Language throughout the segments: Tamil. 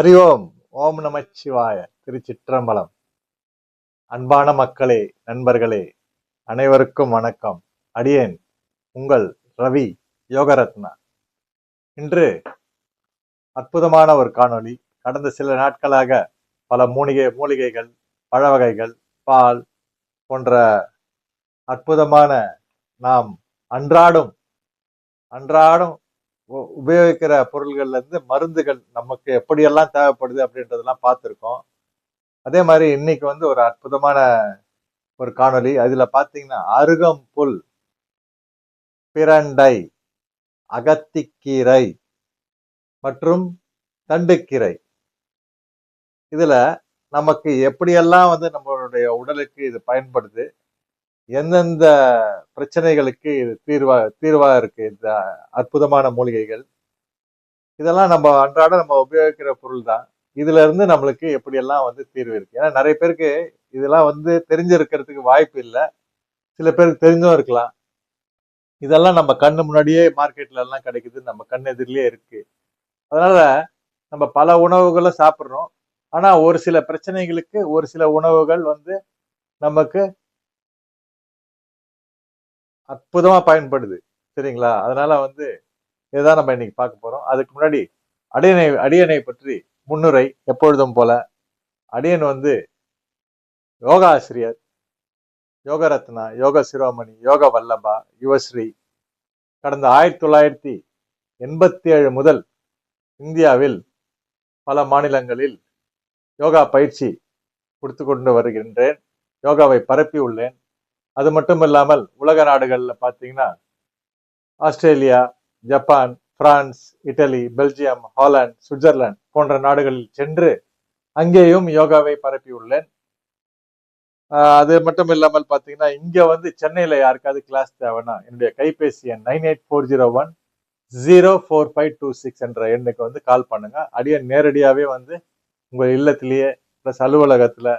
ஹரி ஓம் ஓம் நமச்சிவாய திருச்சிற்றம்பலம்। அன்பான மக்களே நண்பர்களே அனைவருக்கும் வணக்கம். அடியேன் உங்கள் ரவி யோகரத்னா. இன்று அற்புதமான ஒரு காணொளி. கடந்த சில நாட்களாக பல மூலிகை மூலிகைகள் பழ வகைகள் பால் போன்ற அற்புதமான நாம் அன்றாடும் அன்றாடம் உபயோகிக்கிற பொருள்கள்ல இருந்து மருந்துகள் நமக்கு எப்படியெல்லாம் தேவைப்படுது அப்படின்றதெல்லாம் பார்த்துருக்கோம். அதே மாதிரி இன்னைக்கு வந்து ஒரு அற்புதமான ஒரு காணொளி. அதுல பாத்தீங்கன்னா அருகம்புல் பிரண்டை அகத்திக்கீரை மற்றும் தண்டுக்கீரை. இதுல நமக்கு எப்படியெல்லாம் வந்து நம்மளுடைய உடலுக்கு இது பயன்படுது எந்தெந்த பிரச்சனைகளுக்கு இது தீர்வா தீர்வாக இருக்கு இந்த அற்புதமான மூலிகைகள்? இதெல்லாம் நம்ம அன்றாட நம்ம உபயோகிக்கிற பொருள் தான் இதுல இருந்து நம்மளுக்கு எப்படியெல்லாம் வந்து தீர்வு இருக்கு? ஏன்னா நிறைய பேருக்கு இதெல்லாம் வந்து தெரிஞ்சிருக்கிறதுக்கு வாய்ப்பு இல்லை. சில பேருக்கு தெரிஞ்சும் இருக்கலாம். இதெல்லாம் நம்ம கண்ணு முன்னாடியே மார்க்கெட்ல எல்லாம் கிடைக்குது நம்ம கண் எதிரிலே இருக்கு. அதனால நம்ம பல உணவுகளை சாப்பிட்றோம். ஆனா ஒரு சில பிரச்சனைகளுக்கு ஒரு சில உணவுகள் வந்து நமக்கு அற்புதமா பயன்படுது. சரிங்களா? அதனால வந்து இதுதான் நம்ம இன்னைக்கு பார்க்க போறோம். அதுக்கு முன்னாடி அடியனை அடியனை பற்றி முன்னுரை எப்பொழுதும் போல அடியன் வந்து யோகா ஆசிரியர் யோக ரத்னா யோக சிரோமணி யோக வல்லபா யுவஸ்ரீ கடந்த ஆயிரத்தி தொள்ளாயிரத்தி எண்பத்தி ஏழு முதல் இந்தியாவில் பல மாநிலங்களில் யோகா பயிற்சி கொடுத்து கொண்டு வருகின்றேன். யோகாவை பரப்பி உள்ளேன். அது மட்டும் இல்லாமல் உலக நாடுகளில் பார்த்தீங்கன்னா Australia Japan France Italy Belgium Holland Switzerland போன்ற நாடுகளில் சென்று அங்கேயும் யோகாவை பரப்பி உள்ளேன் அது மட்டும் இல்லாமல் பார்த்தீங்கன்னா இங்கே வந்து சென்னையில் யாருக்காவது கிளாஸ் தேவைன்னா என்னுடைய கைபேசி எண் nine eight four zero one zero four five two six என்ற எண்ணுக்கு வந்து கால் பண்ணுங்க. அடியே நேரடியாகவே வந்து உங்கள் இல்லத்திலேயே ப்ளஸ் அலுவலகத்தில்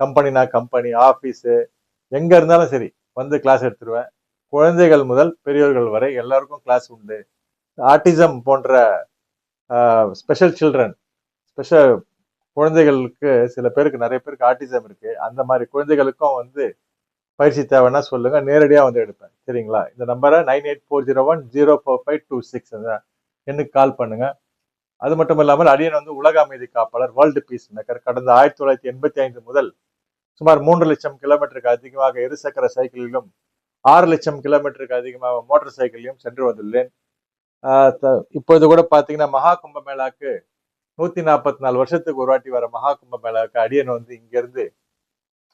கம்பெனினா கம்பெனி ஆஃபீஸு எங்க இருந்தாலும் சரி வந்து கிளாஸ் எடுத்துருவேன். குழந்தைகள் முதல் பெரியோர்கள் வரை எல்லாருக்கும் கிளாஸ் உண்டு. ஆர்டிசம் போன்ற ஸ்பெஷல் சில்ட்ரன் ஸ்பெஷல் குழந்தைகளுக்கு சில பேருக்கு நிறைய பேருக்கு ஆர்டிசம் இருக்கு. அந்த மாதிரி குழந்தைகளுக்கும் வந்து பயிற்சி தேவைன்னா சொல்லுங்க. நேரடியாக வந்து எடுப்பேன். சரிங்களா? இந்த நம்பரை nine eight four zero one zero four five two six எனக்கு கால் பண்ணுங்க. அது மட்டும் இல்லாமல் அடியன் வந்து உலக அமைதி காப்பாளர் வேர்ல்டு பீஸ் மேக்கர் கடந்த ஆயிரத்தி தொள்ளாயிரத்தி எண்பத்தி ஐந்து முதல் சுமார் மூன்று லட்சம் கிலோமீட்டருக்கு அதிகமாக இருசக்கர சைக்கிளிலும் ஆறு லட்சம் கிலோமீட்டருக்கு அதிகமாக மோட்டார் சைக்கிளையும் சென்று வந்துள்ளேன். இப்போது த- கூட பார்த்தீங்கன்னா மகா கும்ப மேளாக்கு நூத்தி நாற்பத்தி நாலு வருஷத்துக்கு ஒரு வாட்டி வர மகா கும்ப மேளாவுக்கு அடியன் வந்து இங்கிருந்து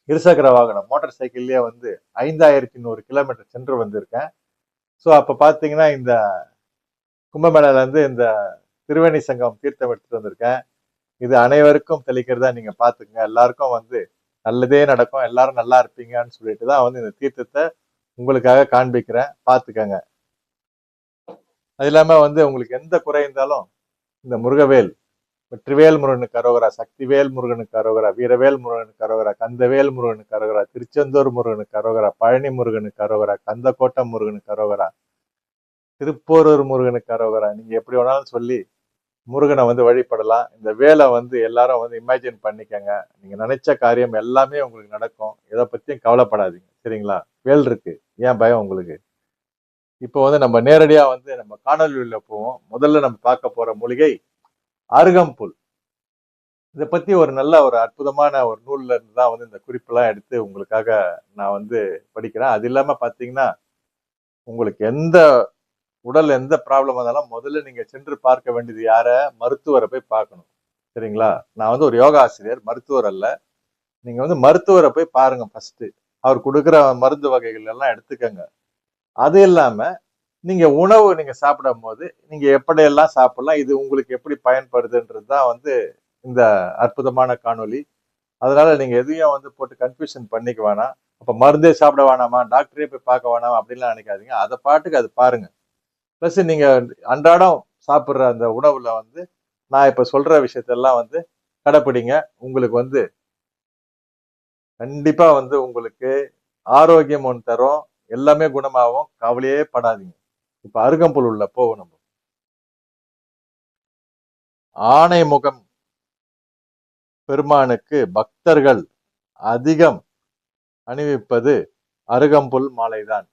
இருசக்கர வாகனம் மோட்டார் சைக்கிள்லேயே வந்து ஐந்தாயிரத்தி நூறு கிலோமீட்டர் சென்று வந்திருக்கேன். ஸோ அப்போ பார்த்தீங்கன்னா இந்த கும்பமேளாலேருந்து இந்த திருவேணி சங்கம் தீர்த்தம் எடுத்துகிட்டு வந்திருக்கேன். இது அனைவருக்கும் தெளிக்கிறதா நீங்கள் பார்த்துக்குங்க. எல்லாருக்கும் வந்து நல்லதே நடக்கும் எல்லாரும் நல்லா இருப்பீங்கன்னு சொல்லிட்டு தான் வந்து இந்த தீர்த்தத்தை உங்களுக்காக காண்பிக்கிறேன். பார்த்துக்கங்க. அது இல்லாமல் வந்து உங்களுக்கு எந்த குறை இருந்தாலும் இந்த முருகவேல் வெற்றிவேல் முருகனுக்கு அரோகரா சக்திவேல் முருகனுக்கு அரோகரா வீரவேல் முருகனுக்கு அரோகரா கந்தவேல் முருகனுக்கு அரோகரா திருச்செந்தூர் முருகனுக்கு அரோகரா பழனி முருகனுக்கு அரோகரா கந்தக்கோட்டை முருகனுக்கு அரோகரா திருப்போரூர் முருகனுக்கு அரோகரா. நீங்கள் எப்படி வேணாலும் சொல்லி முருகனை வந்து வழிபடலாம். இந்த வேலை வந்து எல்லாரும் வந்து இமேஜின் பண்ணிக்கங்க. நீங்க நினைச்ச காரியம் எல்லாமே உங்களுக்கு நடக்கும். எதை பத்தியும் கவலைப்படாதீங்க. சரிங்களா? வேல் இருக்கு. ஏன் பயம் உங்களுக்கு? இப்போ வந்து நம்ம நேரடியா வந்து நம்ம காணொலியில போவோம். முதல்ல நம்ம பார்க்க போற மூலிகை அருகம்புல். இதை பத்தி ஒரு நல்ல ஒரு அற்புதமான ஒரு நூல்ல இருந்து தான் வந்து இந்த குறிப்பெல்லாம் எடுத்து உங்களுக்காக நான் வந்து படிக்கிறேன். அது இல்லாம பாத்தீங்கன்னா உங்களுக்கு எந்த உடல் எந்த ப்ராப்ளம் வந்தாலும் முதல்ல நீங்க சென்று பார்க்க வேண்டியது யார? மருத்துவரை போய் பார்க்கணும். சரிங்களா? நான் வந்து ஒரு யோகா ஆசிரியர் மருத்துவர் அல்ல. நீங்க வந்து மருத்துவரை போய் பாருங்க ஃபர்ஸ்ட் அவர் கொடுக்குற மருந்து வகைகள் எல்லாம் எடுத்துக்கங்க. அது இல்லாம நீங்க உணவு நீங்க சாப்பிடும் போது நீங்க எப்படியெல்லாம் சாப்பிடலாம் இது உங்களுக்கு எப்படி பயன்படுதுன்றது தான் வந்து இந்த அற்புதமான காணொளி. அதனால நீங்க எதையும் வந்து போட்டு கன்ஃபியூஷன் பண்ணிக்க வேணாம். அப்ப மருந்தே சாப்பிட வேணாமா? டாக்டரே போய் பார்க்க வேணாமா? அப்படின்லாம் நினைக்காதீங்க. அதை பாட்டுக்கு அது பாருங்க. ப்ளஸ் நீங்க அன்றாடம் சாப்பிட்ற அந்த உணவுல வந்து நான் இப்ப சொல்ற விஷயத்தெல்லாம் வந்து கடைப்பிடிங்க. உங்களுக்கு வந்து கண்டிப்பா வந்து உங்களுக்கு ஆரோக்கியம் ஒன்று தரும். எல்லாமே குணமாகும் கவலையே படாதீங்க. இப்ப அருகம்புல் உள்ள போவோம் நம்ம. ஆணை முகம் பெருமானுக்கு பக்தர்கள் அதிகம் அணிவிப்பது அருகம்புல் மாலைதான்.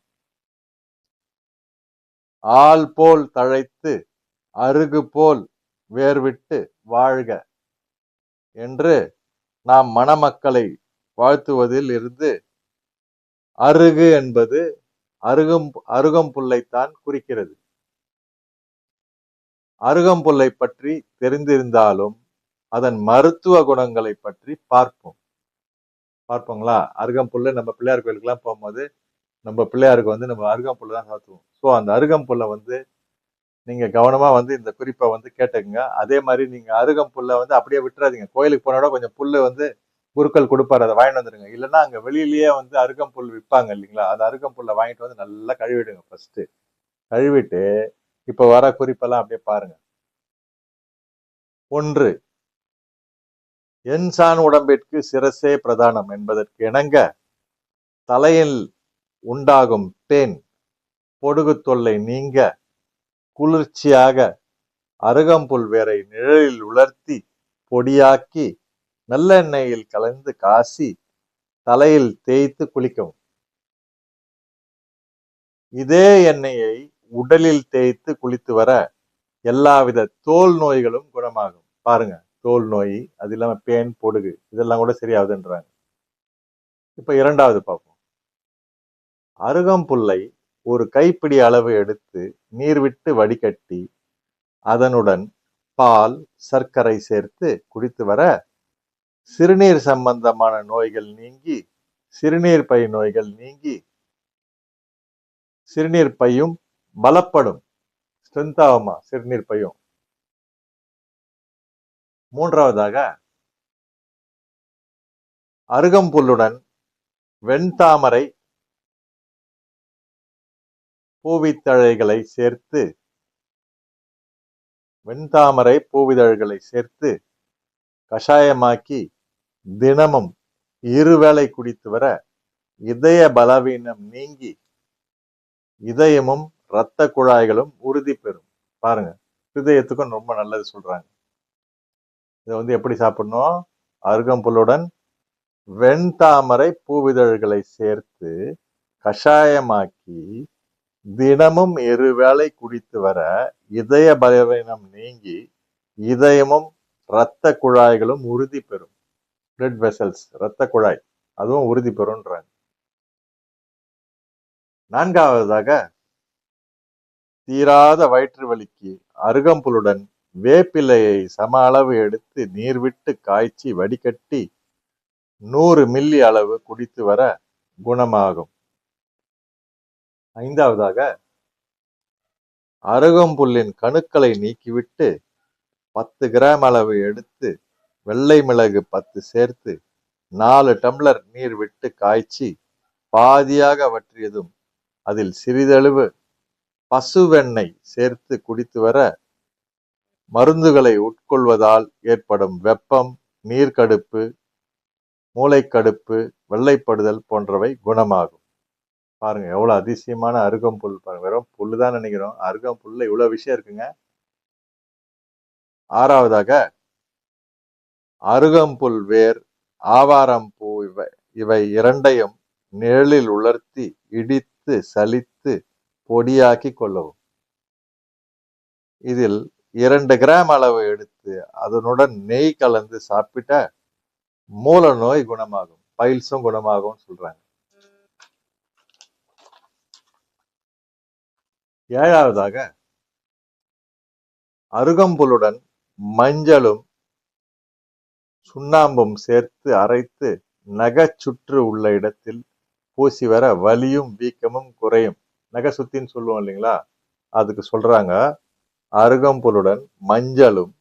ஆள் போல் தழைத்து அருகு போல் வேர்விட்டு வாழ்க என்று நாம் மணமக்களை வாழ்த்துவதில் இருந்து அருகு என்பது அருகம் அருகம்புல்லைத்தான் குறிக்கிறது. அருகம்புல்லை பற்றி தெரிந்திருந்தாலும் அதன் மருத்துவ குணங்களை பற்றி பார்ப்போம். பார்ப்போங்களா? அருகம்புல்லு நம்ம பிள்ளையார் கோயிலுக்கெல்லாம் போகும்போது நம்ம பிள்ளையாருக்கு வந்து நம்ம அருகம்புல்ல தான் சாத்துவோம். ஸோ அந்த அருகம்புல்லை வந்து நீங்கள் கவனமாக வந்து இந்த குறிப்பை வந்து கேட்டுக்குங்க. அதே மாதிரி நீங்கள் அருகம்புல்லை வந்து அப்படியே விட்டுறாதீங்க. கோயிலுக்கு போனோட கொஞ்சம் புல்லு வந்து குருக்கள் கொடுப்பாரு அதை வாங்கிட்டு வந்துடுங்க இல்லைன்னா அங்கே வெளியிலேயே வந்து அருகம்புல் விற்பாங்க இல்லைங்களா? அந்த அருகம்புல்லை வாங்கிட்டு வந்து நல்லா கழுவிடுங்க ஃபஸ்ட்டு கழுவிட்டு இப்போ வர குறிப்பெல்லாம் அப்படியே பாருங்க. ஒன்று என்சான் உடம்பிற்கு சிரசே பிரதானம் என்பதற்கு இணங்க தலையில் உண்டாகும் தேன். பொடுகு தொல்லை நீங்க குளிர்ச்சியாக அருகம்புல் வேரை நிழலில் உலர்த்தி பொடியாக்கி நல்லெண்ணெயில் கலந்து காசி தலையில் தேய்த்து குளிக்கவும். இதே எண்ணெயை உடலில் தேய்த்து குளித்து வர எல்லாவித தோல் நோய்களும் குணமாகும். பாருங்க தோல் நோய் அது இல்லாம பேன் பொடுகு இதெல்லாம் கூட சரியாகுதுன்றாங்க. இப்ப இரண்டாவது பார்ப்போம். அருகம்புல்லை ஒரு கைப்பிடி அளவு எடுத்து நீர் விட்டு வடிகட்டி அதனுடன் பால் சர்க்கரை சேர்த்து குடித்து வர சிறுநீர் சம்பந்தமான நோய்கள் நீங்கி சிறுநீர் பை நோய்கள் நீங்கி சிறுநீர் பையும் பலப்படும். ஸ்ட்ரென்த் ஆகுமா? சிறுநீர் பையும். மூன்றாவதாக அருகம்புல்லுடன் வெண்தாமரை பூவித்தழைகளை சேர்த்து வெண்தாமரை பூவிதழ்களை சேர்த்து கஷாயமாக்கி தினமும் இருவேளை குடித்து வர இதய பலவீனம் நீங்கி இதயமும் இரத்த குழாய்களும் உறுதி பெறும். பாருங்க இதயத்துக்கும் ரொம்ப நல்லது சொல்றாங்க. இதை வந்து எப்படி சாப்பிடணும்? அருகம்புல்லுடன் வெண்தாமரை பூவிதழ்களை சேர்த்து கஷாயமாக்கி தினமும் இருவேளை குடித்து வர இதய பலவீனம் நீங்கி இதயமும் இரத்த குழாய்களும் உறுதி பெறும். பிளட் வெசல்ஸ் இரத்த குழாய் அதுவும் உறுதி பெறும்ன்றாங்க. நான்காவதாக தீராத வயிற்று வலிக்கு அருகம்புலுடன் வேப்பிலையை சம அளவு எடுத்து நீர் விட்டு காய்ச்சி வடிகட்டி நூறு மில்லி அளவு குடித்து வர குணமாகும். ஐந்தாவதாக அருகம்புல்லின் கணுக்களை நீக்கிவிட்டு பத்து கிராம் அளவு எடுத்து வெள்ளை மிளகு பத்து சேர்த்து நாலு டம்ளர் நீர் விட்டு காய்ச்சி பாதியாக வற்றியதும் அதில் சிறிதளவு பசுவெண்ணெய் சேர்த்து குடித்து வர மருந்துகளை உட்கொள்வதால் ஏற்படும் வெப்பம் நீர்க்கடுப்பு மூளைக்கடுப்பு வெள்ளைப்படுதல் போன்றவை குணமாகும். பாருங்க எவ்வளவு அதிசயமான அருகம்புல் பாருங்க. வெறும் புல் தான் நினைக்கிறோம் அருகம்புல்ல இவ்வளவு விஷயம் இருக்குங்க. ஆறாவதாக அருகம்புல் வேர் ஆவாரம் பூ இவை இவை இரண்டையும் நிழலில் உலர்த்தி இடித்து சலித்து பொடியாக்கி கொள்ளவும். இதில் இரண்டு கிராம் அளவு எடுத்து அதனுடன் நெய் கலந்து சாப்பிட்ட மூல நோய் குணமாகும். பைல்ஸும் குணமாகும் சொல்றாங்க. ஏழாவதாக அருகம்புலுடன் மஞ்சளும் சுண்ணாம்பும் சேர்த்து அரைத்து நகைச்சுற்று உள்ள இடத்தில் பூசி வர வலியும் வீக்கமும் குறையும். நகை சுத்தின்னு சொல்லுவோம் இல்லைங்களா? அதுக்கு சொல்றாங்க அருகம்புலுடன் மஞ்சளும்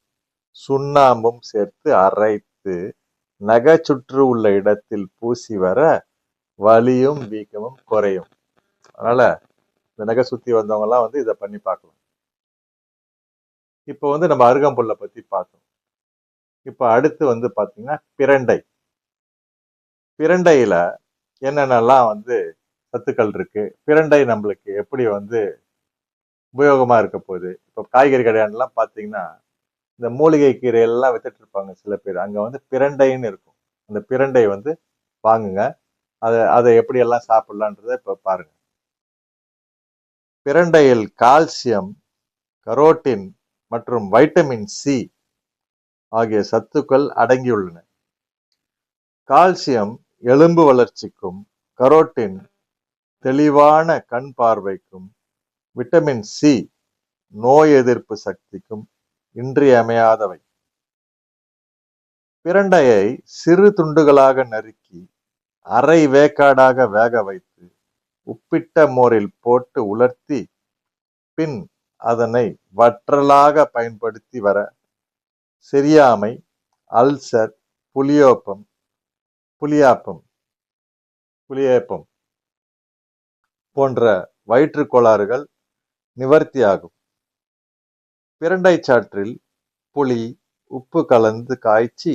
சுண்ணாம்பும் சேர்த்து அரைத்து நகைச்சுற்று உள்ள இடத்தில் பூசி வர வலியும் வீக்கமும் குறையும். அதனால இந்த நகை சுத்தி வந்தவங்க எல்லாம் வந்து இதை பண்ணி பார்க்கலாம். இப்போ வந்து நம்ம அருகம்புல்லை பத்தி பார்த்தோம். இப்போ அடுத்து வந்து பார்த்தீங்கன்னா பிரண்டை. பிரண்டையில என்னென்னலாம் வந்து சத்துக்கள் இருக்கு? பிரண்டை நம்மளுக்கு எப்படி வந்து உபயோகமா இருக்க போகுது? இப்போ காய்கறி கடையாண்டெல்லாம் பார்த்தீங்கன்னா இந்த மூலிகை கீரை எல்லாம் வித்துட்டு இருப்பாங்க சில பேர். அங்கே வந்து பிரண்டைன்னு இருக்கும். அந்த பிரண்டை வந்து வாங்குங்க. அதை அதை எப்படியெல்லாம் சாப்பிட்லான்றத இப்போ பாருங்கள் பாருங்க. பிரண்டையில் கால்சியம் கரோட்டின் மற்றும் வைட்டமின் சி ஆகிய சத்துக்கள் அடங்கியுள்ளன. கால்சியம் எலும்பு வளர்ச்சிக்கும் கரோட்டின் தெளிவான கண் பார்வைக்கும் விட்டமின் சி நோய் எதிர்ப்பு சக்திக்கும் இன்றியமையாதவை. பிரண்டையை சிறு துண்டுகளாக நறுக்கி அரை வேக்காடாக வேக வைத்து உப்பிட்ட மோரில் போட்டு உலர்த்தி பின் அதனை வற்றலாக பயன்படுத்தி வர செரியாமை அல்சர் புளியோப்பம் புளியாப்பம் புளியேப்பம் போன்ற வயிற்றுக் கோளாறுகள் நிவர்த்தியாகும். பிரண்டை சாற்றில் புளி உப்பு கலந்து காய்ச்சி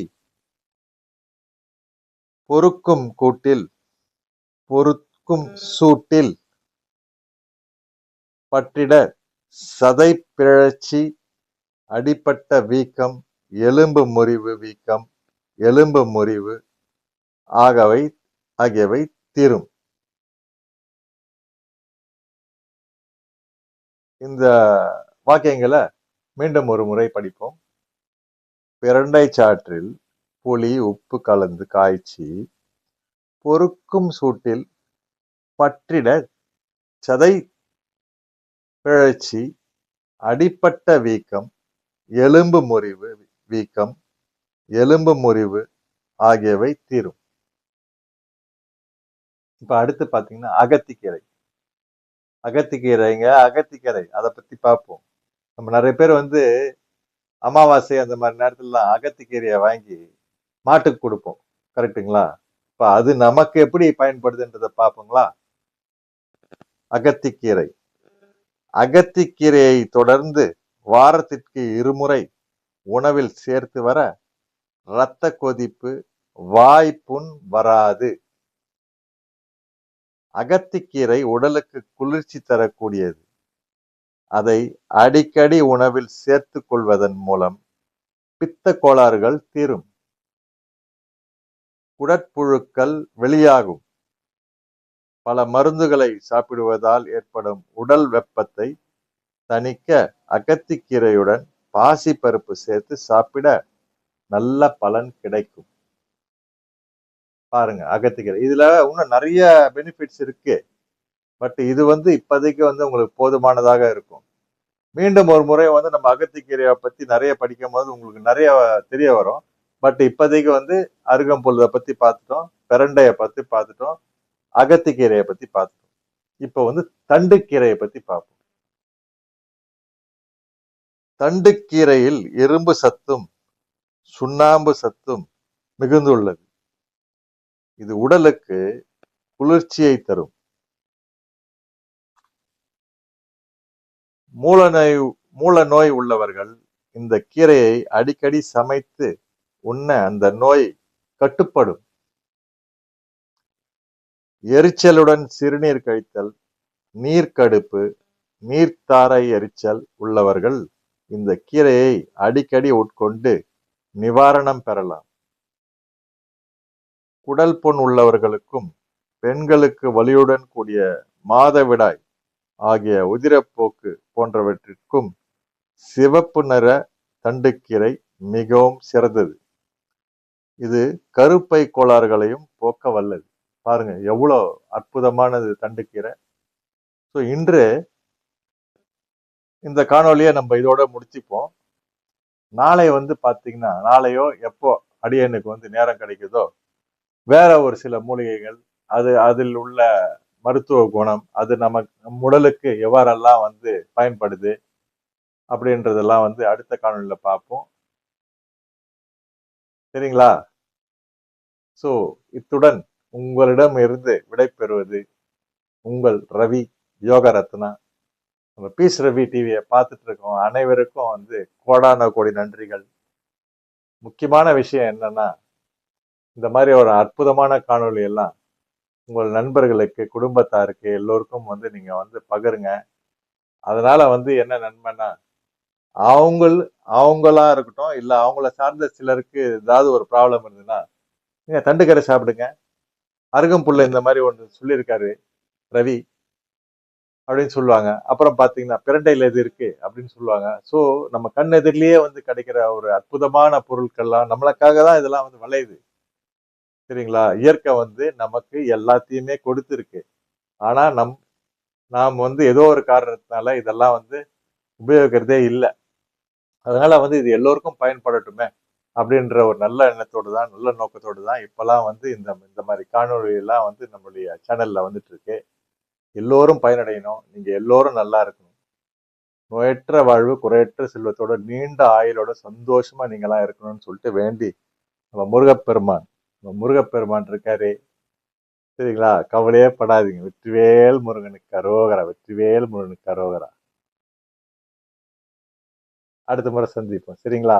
பொறுக்கும் கூட்டில் பொறுக்கும் சூட்டில் பற்றிட சதை பிழற்சி அடிப்பட்ட வீக்கம் எலும்பு முறிவு வீக்கம் எலும்பு முறிவு ஆகவை ஆகியவை தீரும். இந்த வாக்கியங்களை மீண்டும் ஒரு முறை படிப்போம். பிரண்டை சாற்றில் புளி உப்பு கலந்து காய்ச்சி பொறுக்கும் சூட்டில் பற்றிட சதை பிழற்சி அடிப்பட்ட வீக்கம் எலும்பு முறிவு வீக்கம் எலும்பு முறிவு ஆகியவை தீரும். இப்ப அடுத்து பாத்தீங்கன்னா அகத்திக்கீரை. அகத்திக்கீரைங்க அகத்திக்கீரை. அதை பத்தி பார்ப்போம் நம்ம நிறைய பேர் வந்து அமாவாசை அந்த மாதிரி நேரத்துலலாம் அகத்திக்கீரையை வாங்கி மாட்டுக்கு கொடுப்போம். கரெக்ட்டுங்களா? இப்போ அது நமக்கு எப்படி பயன்படுதுன்றதை பார்ப்போங்களா அகத்திக்கீரை. அகத்திக்கீரையை தொடர்ந்து வாரத்திற்கு இருமுறை உணவில் சேர்த்து வர இரத்த கொதிப்பு வாய்ப்புண் வராது. அகத்திக்கீரை உடலுக்கு குளிர்ச்சி தரக்கூடியது. அதை அடிக்கடி உணவில் சேர்த்து கொள்வதன் மூலம் பித்த கோளாறுகள் தீரும். குடற்புழுக்கள் வெளியாகும். பல மருந்துகளை சாப்பிடுவதால் ஏற்படும் உடல் வெப்பத்தை தணிக்க அகத்திக்கீரையுடன் பாசி பருப்பு சேர்த்து சாப்பிட நல்ல பலன் கிடைக்கும். பாருங்க அகத்திக்கீரை. இதுல இன்னும் நிறைய பெனிஃபிட்ஸ் இருக்கு. பட் இது வந்து இப்போதைக்கு வந்து உங்களுக்கு போதுமானதாக இருக்கும். மீண்டும் ஒரு முறை வந்து நம்ம அகத்திக்கீரையை பத்தி நிறைய படிக்கும் போது உங்களுக்கு நிறைய தெரிய வரும். பட் இப்போதைக்கு வந்து அருகம்புல்லை பத்தி பார்த்துட்டோம் பெரண்டையை பத்தி பார்த்துட்டோம். அகத்துக்கீரையை பத்தி பார்த்தோம் இப்போ வந்து தண்டுக்கீரையை பத்தி பார்ப்போம். தண்டுக்கீரையில் இரும்பு சத்தும் சுண்ணாம்பு சத்தும் மிகுந்துள்ளது. இது உடலுக்கு குளிர்ச்சியை தரும். மூல நோய் மூல நோய் உள்ளவர்கள் இந்த கீரையை அடிக்கடி சமைத்து உண்ண அந்த நோய் கட்டுப்படும். எரிச்சலுடன் சிறுநீர் கழித்தல் நீர்க்கடுப்பு நீர்த்தாரை எரிச்சல் உள்ளவர்கள் இந்த கீரையை அடிக்கடி உட்கொண்டு நிவாரணம் பெறலாம். குடல் புண் உள்ளவர்களுக்கும் பெண்களுக்கு வலியுடன் கூடிய மாதவிடாய் ஆகிய உதிரப்போக்கு போன்றவற்றிற்கும் சிவப்பு நிற தண்டுக்கீரை மிகவும் சிறந்தது. இது கருப்பை கோளாறுகளையும் போக்க வல்லது பாருங்க எவ்வளோ அற்புதமானது தண்டுக்கீரை. ஸோ இன்று இந்த காணொலியை நம்ம இதோட முடிச்சுப்போம். நாளை வந்து பார்த்தீங்கன்னா நாளையோ எப்போ அடியனுக்கு வந்து நேரம் கிடைக்குதோ வேற ஒரு சில மூலிகைகள் அது அதில் உள்ள மருத்துவ குணம் அது நமக்கு நம் உடலுக்கு எவ்வாறெல்லாம் வந்து பயன்படுது அப்படின்றதெல்லாம் வந்து அடுத்த காணொலியில் பார்ப்போம் சரிங்களா? ஸோ இத்துடன் உங்களிடம் இருந்து விடைபெறுவது உங்கள் ரவி யோக ரத்னா நம்ம பீஸ் ரவி டிவியை பார்த்துட்டு இருக்கோம் அனைவருக்கும் வந்து கோடான கோடி நன்றிகள். முக்கியமான விஷயம் என்னன்னா இந்த மாதிரி ஒரு அற்புதமான காணொளி எல்லாம் உங்கள் நண்பர்களுக்கு குடும்பத்தாருக்கு எல்லோருக்கும் வந்து நீங்க வந்து பகிருங்க. அதனால வந்து என்ன நன்மைன்னா அவங்க அவங்களா இருக்கட்டும் இல்லை அவங்கள சார்ந்த சிலருக்கு ஏதாவது ஒரு ப்ராப்ளம் இருந்ததுன்னா நீங்க தண்டுக்கரை சாப்பிடுங்க. அருகம்புல்ல இந்த மாதிரி ஒன்று சொல்லியிருக்காரு ரவி அப்படின்னு சொல்லுவாங்க. அப்புறம் பார்த்தீங்கன்னா பிரண்டையில் இது இருக்கு அப்படின்னு சொல்லுவாங்க. ஸோ நம்ம கண் எதிரிலேயே வந்து கிடைக்கிற ஒரு அற்புதமான பொருட்கள்லாம் நம்மளுக்காக தான் இதெல்லாம் வந்து விளையுது. சரிங்களா? இயற்கை வந்து நமக்கு எல்லாத்தையுமே கொடுத்துருக்கு. ஆனால் நம் நாம் வந்து ஏதோ ஒரு காரணத்தினால இதெல்லாம் வந்து உபயோகிக்கிறதே இல்லை. அதனால வந்து இது எல்லோருக்கும் பயன்படட்டுமே. அப்படின்ற ஒரு நல்ல எண்ணத்தோடு தான் நல்ல நோக்கத்தோடு தான் இப்போல்லாம் வந்து இந்த இந்த மாதிரி காணொலியெல்லாம் வந்து நம்மளுடைய சேனலில் வந்துட்டு இருக்கு எல்லோரும் பயனடையணும். நீங்கள் எல்லோரும் நல்லா இருக்கணும். நோயற்ற வாழ்வு குறையற்ற செல்வத்தோட நீண்ட ஆயுளோட சந்தோஷமாக நீங்களாம் இருக்கணும்னு சொல்லிட்டு வேண்டி நம்ம முருகப்பெருமான் நம்ம முருகப்பெருமான் இருக்காரு. சரிங்களா? கவலையே படாதீங்க. வெற்றிவேல் முருகனுக்கு அரோகரா வெற்றிவேல் முருகனுக்கு அரோகரா அடுத்த முறை சந்திப்போம். சரிங்களா?